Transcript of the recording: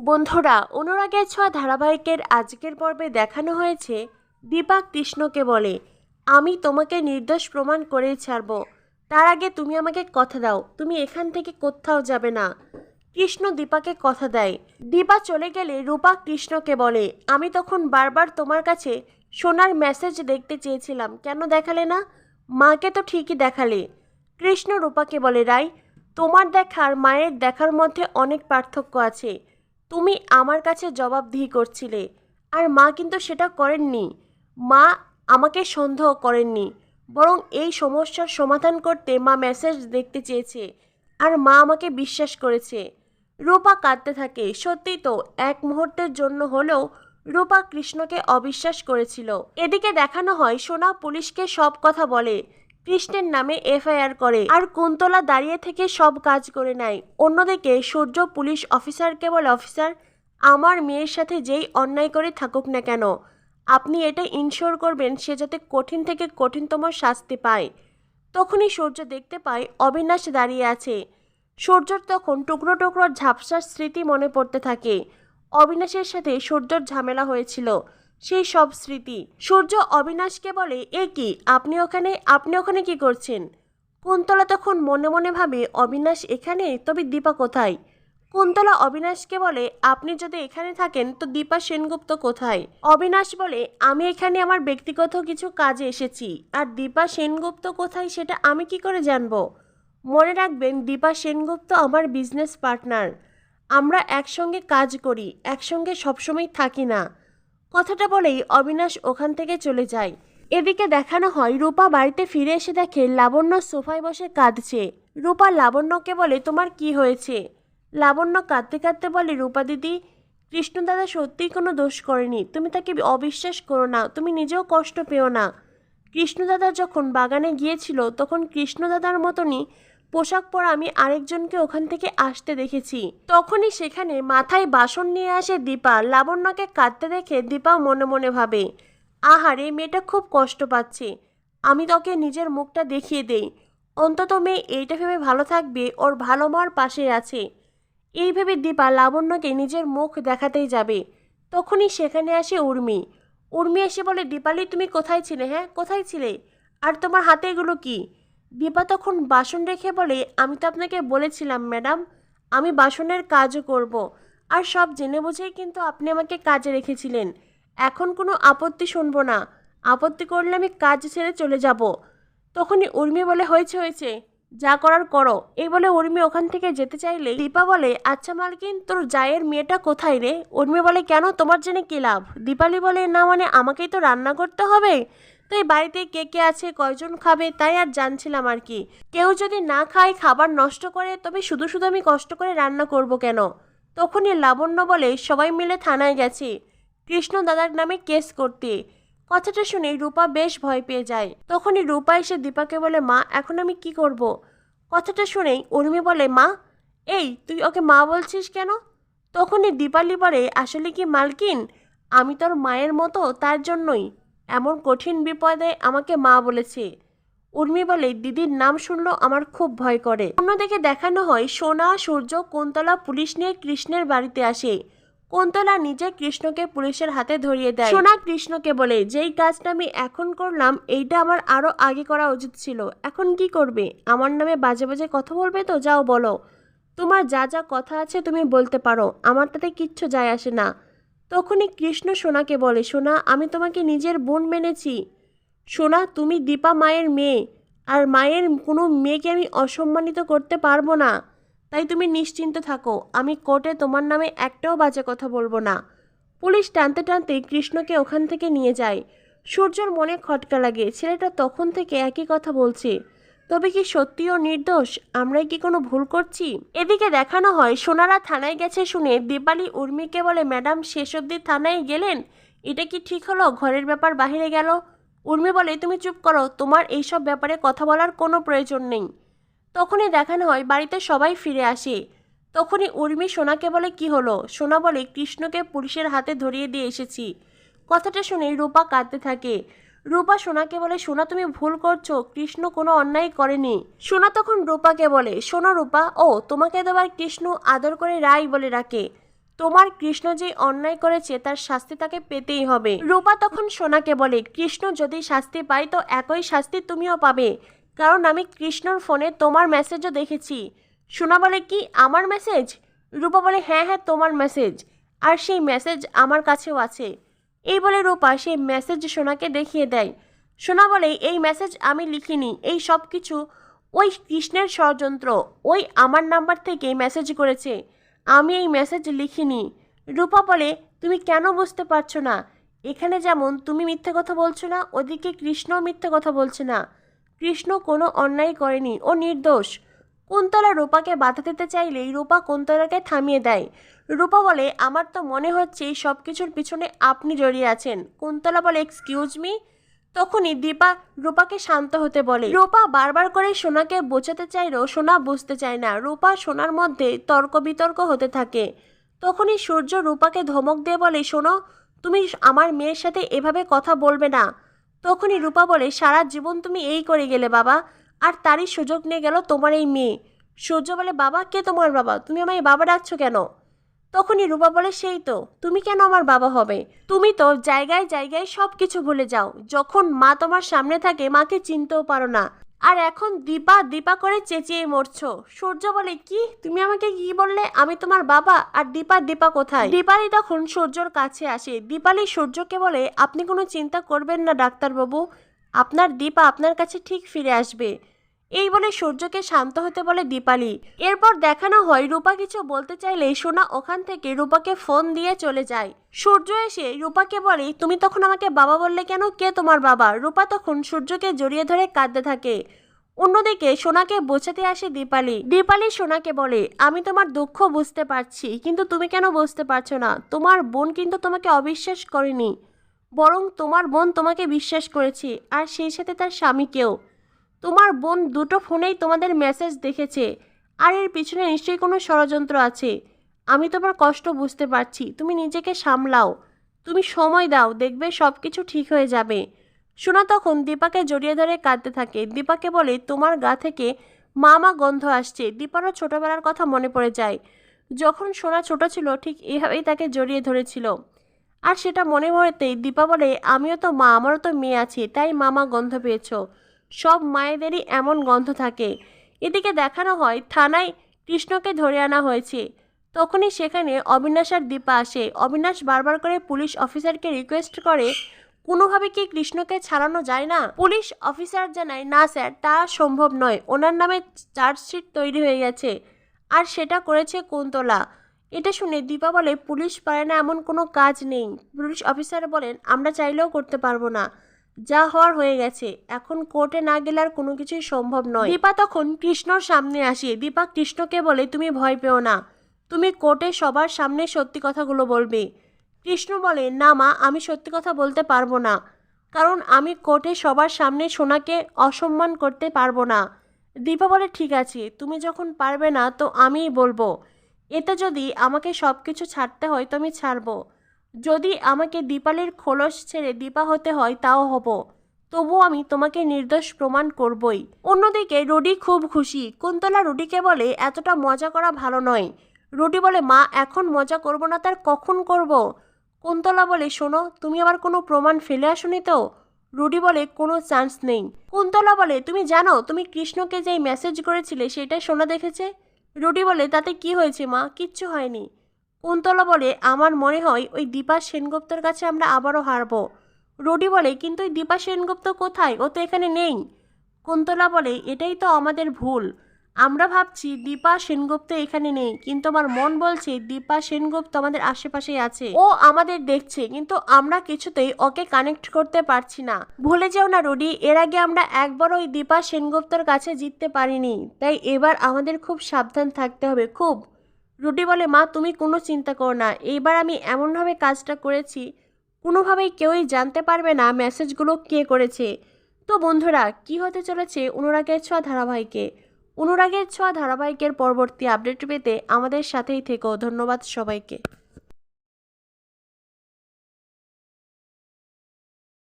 বন্ধুরা, অনুরাগের ছোঁয়া ধারাবাহিকের আজকের পর্বে দেখানো হয়েছে দীপা কৃষ্ণকে বলে। আমি তোমাকে নির্দোষ প্রমাণ করেই ছাড়বো। তার আগে তুমি আমাকে কথা দাও, তুমি এখান থেকে কোথাও যাবে না। কৃষ্ণ দীপাকে কথা দেয়। দীপা চলে গেলে রূপা কৃষ্ণকে বলে, আমি তখন বারবার তোমার কাছে সোনার মেসেজ দেখতে চেয়েছিলাম, কেন দেখালে না? মাকে তো ঠিকই দেখালে। কৃষ্ণ রূপাকে বলে, রাই, তোমার দেখার মায়ের দেখার মধ্যে অনেক পার্থক্য আছে। তুমি আমার কাছে জবাবদিহি করছিলে আর মা কিন্তু সেটা করেননি। মা আমাকে সন্দেহ করেননি, বরং এই সমস্যার সমাধান করতে মা মেসেজ দেখতে চেয়েছে আর মা আমাকে বিশ্বাস করেছে। রূপা কাঁদতে থাকে। সত্যিই তো, এক মুহূর্তের জন্য হলেও রূপা কৃষ্ণকে অবিশ্বাস করেছিল। এদিকে দেখানো হয়, সোনা পুলিশকে সব কথা বলে। কৃষ্ণের নামে এফআইআর করে আর কুন্তলা দাঁড়িয়ে থেকে সব কাজ করে নেয়। অন্যদিকে সূর্য পুলিশ অফিসারকে বলে অফিসার, আমার মেয়ের সাথে যেই অন্যায় করে থাকুক না কেন, আপনি এটা ইনশোর করবেন সে যাতে কঠিন থেকে কঠিনতম শাস্তি পায়। তখনই সূর্য দেখতে পায় অবিনাশ দাঁড়িয়ে আছে। সূর্যর তখন টুকরো টুকরো ঝাপসার স্মৃতি মনে পড়তে থাকে। অবিনাশের সাথে সূর্যর ঝামেলা হয়েছিল। সেই সব স্মৃতি। সূর্য অবিনাশকে বলে, এ কি? আপনি ওখানে আপনি ওখানে কি করছেন? কুন্তলা তখন মনে মনে ভাবে, অবিনাশ এখানে? তবে দীপা কোথায়? কুন্তলা অবিনাশকে বলে, আপনি যদি এখানে থাকেন, তো দীপা সেনগুপ্ত কোথায়? অবিনাশ বলে, আমি এখানে আমার ব্যক্তিগত কিছু কাজে এসেছি, আর দীপা সেনগুপ্ত কোথায় সেটা আমি কি করে জানব? মনে রাখবেন, দীপা সেনগুপ্ত আমার বিজনেস পার্টনার আমরা একসঙ্গে কাজ করি, একসঙ্গে সবসময় থাকি না। কথাটা বলেই অবিনাশ ওখান থেকে চলে যায়। এদিকে দেখানো হয়, রূপা বাড়িতে ফিরে এসে দেখে লাবণ্য সোফায় বসে কাঁদছে। রূপা, লাবণ্যকে বলে, তোমার কি হয়েছে? লাবণ্য কাঁদতে কাঁদতে বলে, রূপা দিদি কৃষ্ণ দাদা সত্যিই কোনো দোষ করেনি। তুমি তাকে অবিশ্বাস করো না, তুমি নিজেও কষ্ট পেও না। কৃষ্ণদাদা যখন বাগানে গিয়েছিল, তখন কৃষ্ণদাদার মতনই পোশাক পরা আমি আরেকজনকে ওখান থেকে আসতে দেখেছি। তখনই সেখানে মাথায় বাসন নিয়ে আসে দীপা। লাবণ্যকে কাঁদতে দেখে দীপা মনে মনে ভাবে, আহারে মেয়েটা খুব কষ্ট পাচ্ছে। আমি তোকে নিজের মুখটা দেখিয়ে দেই। অন্তত মেয়ে এইটা ভেবে ভালো থাকবে, ওর ভালো মার পাশে আছে এই ভেবে দীপা লাবণ্যকে নিজের মুখ দেখাতেই যাবে। তখনই সেখানে আসে উর্মি। উর্মি এসে বলে, দীপালি, তুমি কোথায় ছিলে হ্যাঁ? কোথায় ছিলে? আর তোমার হাতে এগুলো কি? দীপা তখন বাসন রেখে বলে, আমি তো আপনাকে বলেছিলাম, ম্যাডাম, আমি বাসনের কাজও করব। আর সব জেনে বুঝেই কিন্তু আপনি আমাকে কাজে রেখেছিলেন। এখন কোনো আপত্তি শুনব না। আপত্তি করলে আমি কাজ ছেড়ে চলে যাব তখনই উর্মি বলে, হয়েছে হয়েছে, যা করার করো এই বলে উর্মি ওখান থেকে যেতে চাইলে দীপা বলে আচ্ছা মালকিন তোর জায়ের মেয়েটা কোথায় রে উর্মি বলে, কেন? তোমার জেনে কী লাভ দীপালি বলে, না মানে আমাকেই তো রান্না করতে হবে? তাই বাড়িতে কে কে আছে, কয়জন খাবে, তাই আর জানছিলাম আর কি। কেউ যদি না খায়, খাবার নষ্ট করে, তবে শুধু শুধু আমি কষ্ট করে রান্না করব কেন? তখনই লাবণ্য বলে, সবাই মিলে থানায় গেছে। কৃষ্ণ দাদার নামে কেস করতে। কথাটা শুনে রূপা বেশ ভয় পেয়ে যায়। তখনই রূপা এসে দীপাকে বলে, মা, এখন আমি কি করব। কথাটা শুনেই উর্মি বলে, মা, এই, তুই ওকে মা বলছিস কেন? তখনই দীপালি বলে, আসলে কি মালকিন? আমি তোর মায়ের মতো, তার জন্যই। এমন কঠিন বিপদে আমাকে মা বলেছে। উর্মি বলে, দিদির নাম শুনলো আমার খুব ভয় করে। অন্যদিকে দেখানো হয়, সোনা, সূর্য, কোন্তলা পুলিশ নিয়ে কৃষ্ণের বাড়িতে আসে। কোন্তলা নিজে কৃষ্ণকে পুলিশের হাতে ধরিয়ে দেয়। সোনা কৃষ্ণকে বলে, যেই কাজটা আমি এখন করলাম, এইটা আমার আরও আগে করা উচিত ছিল। এখন কি করবে? আমার নামে বাজে বাজে কথা বলবে তো, যাও বলো। তোমার যা যা কথা আছে তুমি বলতে পারো। আমার তাতে কিচ্ছু যায় আসে না। তখনই কৃষ্ণ সোনাকে বলে, সোনা, আমি তোমাকে নিজের বোন মেনেছি। সোনা, তুমি দীপা মায়ের মেয়ে, আর মায়ের কোনো মেয়েকে আমি অসম্মানিত করতে পারব না। তাই তুমি নিশ্চিন্ত থাকো, আমি কোর্টে তোমার নামে একটাও বাজে কথা বলব না। পুলিশ টানতে টানতে কৃষ্ণকে ওখান থেকে নিয়ে যায়। সূর্যর মনে খটকা লাগে। ছেলেটা তখন থেকে একই কথা বলছে। তবে কি সত্যিও নির্দোষ? আমরাই কি কোনো ভুল করছি? এদিকে দেখানো হয়, সোনারা থানায় গেছে শুনে দীপালি উর্মিকে বলে, ম্যাডাম, শেষ অবধি থানায় গেলেন? এটা কি ঠিক হলো? ঘরের ব্যাপার বাহিরে গেল? উর্মি বলে, তুমি চুপ করো, তোমার এইসব ব্যাপারে কথা বলার কোনো প্রয়োজন নেই। তখনই দেখানো হয়, বাড়িতে সবাই ফিরে আসে। তখনই উর্মি সোনাকে বলে, কি হলো? সোনা বলে, কৃষ্ণকে পুলিশের হাতে ধরিয়ে দিয়ে এসেছি। কথাটা শুনে রূপা কাঁদতে থাকে। রূপা সোনাকে বলে, সোনা, তুমি ভুল করছ। কৃষ্ণ কোনো অন্যায় করেনি। সোনা তখন রূপাকে বলে, সোনা রূপা, ও, তোমাকে দেবার কৃষ্ণ আদর করে রাই বলে রাখে তোমার কৃষ্ণ যে অন্যায় করেছে, তার শাস্তি তাকে পেতেই হবে। রূপা তখন সোনাকে বলে, কৃষ্ণ যদি শাস্তি পাই তো একই শাস্তি তুমিও পাবে। কারণ আমি কৃষ্ণর ফোনে তোমার মেসেজও দেখেছি। সোনা বলে, কি, আমার মেসেজ রূপা বলে হ্যাঁ হ্যাঁ তোমার মেসেজ আর সেই মেসেজ আমার কাছেও আছে। এই বলে রূপা সেই মেসেজ সোনাকে দেখিয়ে দেয়। সোনা বলে, এই মেসেজ আমি লিখিনি। এই সব কিছু ওই কৃষ্ণের ষড়যন্ত্র। ওই আমার নাম্বার থেকে মেসেজ করেছে। আমি এই মেসেজ লিখিনি। রূপা বলে, তুমি কেন বুঝতে পারছ না? এখানে যেমন তুমি মিথ্যে কথা বলছো না, ওদিকে কৃষ্ণ মিথ্যে কথা বলছে না। কৃষ্ণ কোনো অন্যায় করেনি। ও নির্দোষ। কুন্তলা রূপাকে বাধা দিতে চাইলেই রূপা কুন্তলাকে থামিয়ে দেয়। রূপা বলে, আমার তো মনে হচ্ছে এই সব কিছুর পিছনে আপনি জড়িয়ে আছেন। কুন্তলা বলে এক্সকিউজ মি তখনই দীপা রূপাকে শান্ত হতে বলে। রূপা বারবার করে সোনাকে বোঝাতে চাইলেও সোনা বুঝতে চায় না। রূপা সোনার মধ্যে তর্ক বিতর্ক হতে থাকে। তখনই সূর্য রূপাকে ধমক দিয়ে বলে শোনো তুমি আমার মেয়ের সাথে এভাবে কথা বলবে না। তখনই রূপা বলে, সারা জীবন তুমি এই করে গেলে বাবা। আর তারই সুযোগ নিয়ে গেল তোমার এই মেয়ে। সূর্য বলে, বাবা, কে তোমার বাবা? তুমি আমায় বাবা ডাকছো কেন? তখনই রূপা বলে, সেই তো, তুমি কেন আমার বাবা হবে? তুমি তো জায়গায় জায়গায় সব কিছু ভুলে যাও। যখন মা তোমার সামনে থাকে, মাকে চিনতেও পারো না। আর এখন দীপা দীপা করে চেঁচিয়ে মরছো। সূর্য বলে, কি? তুমি আমাকে কি বললে? আমি তোমার বাবা? আর দীপা দীপা কোথায়? দীপালি তখন সূর্যর কাছে আসে। দীপালি সূর্যকে বলে, আপনি কোনো চিন্তা করবেন না, ডাক্তারবাবু। আপনার দীপা আপনার কাছে ঠিক ফিরে আসবে। এই বলে সূর্যকে শান্ত হতে বলে দীপালি। এরপর দেখানো হয় রূপা কিছু বলতে চাইলে সোনা ওখান থেকে রূপাকে ফোন দিয়ে চলে যায়। সূর্য এসে রূপাকে বলে, তুমি তখন আমাকে বাবা বললে কেন? কে তোমার বাবা? রূপা তখন সূর্যকে জড়িয়ে ধরে কাঁদতে থাকে। অন্যদিকে সোনাকে বোঝাতে আসে দীপালি। দীপালি সোনাকে বলে, আমি তোমার দুঃখ বুঝতে পারছি, কিন্তু তুমি কেন বুঝতে পারছ না? তোমার বোন কিন্তু তোমাকে অবিশ্বাস করেনি। বরং তোমার বোন তোমাকে বিশ্বাস করেছে, আর সেই সাথে তার স্বামীকেও তোমার বোন দুটো ফোনেই তোমাদের মেসেজ দেখেছে, আর এর পিছনে নিশ্চয়ই কোনো ষড়যন্ত্র আছে। আমি তোমার কষ্ট বুঝতে পারছি, তুমি নিজেকে সামলাও। তুমি সময় দাও, দেখবে সব কিছু ঠিক হয়ে যাবে। সোনা তখন দীপাকে জড়িয়ে ধরে কাঁদতে থাকে। দীপাকে বলে, তোমার গা থেকে মামা গন্ধ আসছে। দীপারও ছোটবেলার কথা মনে পড়ে যায়। যখন সোনা ছোট ছিল, ঠিক এভাবেই তাকে জড়িয়ে ধরেছিল। আর সেটা মনে পড়তেই দীপা বলে, আমিও তো মা, আমারও তো মেয়ে আছে, তাই মামা গন্ধ পেয়েছ। সব মায়েদেরই এমন গন্ধ থাকে। এদিকে দেখানো হয়, থানায় কৃষ্ণকে ধরে আনা হয়েছে। তখনই সেখানে অবিনাশ আর দীপা আসে। অবিনাশ বারবার করে পুলিশ অফিসারকে রিকোয়েস্ট করে, কোনোভাবে কি কৃষ্ণকে ছাড়ানো যায় না? পুলিশ অফিসার জানায়, না স্যার, তা সম্ভব নয়। ওনার নামে চার্জশিট তৈরি হয়ে গেছে। আর সেটা করেছে কুন্তলা। এটা শুনে দীপা বলে, পুলিশ পারে না এমন কোনো কাজ নেই। পুলিশ অফিসার বলেন, আমরা চাইলেও করতে পারব না। যা হওয়ার হয়ে গেছে। এখন কোর্টে না গেলে আর কোনো কিছুই সম্ভব নয়। দীপা তখন কৃষ্ণর সামনে আসে। দীপা কৃষ্ণকে বলে, তুমি ভয় পেও না। তুমি কোর্টে সবার সামনে সত্যি কথাগুলো বলবে। কৃষ্ণ বলে, না মা, আমি সত্যি কথা বলতে পারব না। কারণ আমি কোর্টে সবার সামনে সোনাকে অসম্মান করতে পারব না। দীপা বলে, ঠিক আছে। তুমি যখন পারবে না, তো আমিই বলব। এতে যদি আমাকে সব কিছু ছাড়তে হয় তো আমি ছাড়বো। যদি আমাকে দীপালির খোলস ছেড়ে দীপা হতে হয় তাও হব। তবু আমি তোমাকে নির্দোষ প্রমাণ করবই। অন্যদিকে রুডি খুব খুশি। কুন্তলা রুডিকে বলে, এতটা মজা করা ভালো নয়। রুডি বলে, মা, এখন মজা করব না, তার কখন করব? কুন্তলা বলে, শোনো, তুমি আবার কোনো প্রমাণ ফেলে আসনি তো? রুডি বলে, কোনো চান্স নেই। কুন্তলা বলে, তুমি জানো, তুমি কৃষ্ণকে যেই মেসেজ করেছিলে সেটা শোনা দেখেছে? রুডি বলে, তাতে কি হয়েছে, মা? কিচ্ছু হয়নি। কুন্তলা বলে, আমার মনে হয় ওই দীপা সেনগুপ্তর কাছে আমরা আবারও হারবো। রুটি বলে, কিন্তু ওই দীপা সেনগুপ্ত কোথায়? ও তো এখানে নেই। কুন্তলা বলে, এটাই তো আমাদের ভুল। আমরা ভাবছি দীপা সেনগুপ্ত এখানে নেই, কিন্তু আমার মন বলছে দীপা সেনগুপ্ত আমাদের আশেপাশেই আছে। ও আমাদের দেখছে, কিন্তু আমরা কিছুতেই ওকে কানেক্ট করতে পারছি না। ভুলে যেও না রুডি, এর আগে আমরা একবার ওই দীপা সেনগুপ্তর কাছে জিততে পারিনি, তাই এবার আমাদের খুব সাবধান থাকতে হবে, খুব। রুটি বলে, মা, তুমি কোনো চিন্তা করো না, এইবার আমি এমনভাবে কাজটা করেছি, কোনোভাবেই কেউই জানতে পারবে না মেসেজগুলো কে করেছে। তো বন্ধুরা, কি হতে চলেছে অনুরাগের ছোঁয়া ধারাবাহিকে? অনুরাগের ছোঁয়া ধারাবাহিকের পরবর্তী আপডেট পেতে আমাদের সাথেই থেকো। ধন্যবাদ সবাইকে।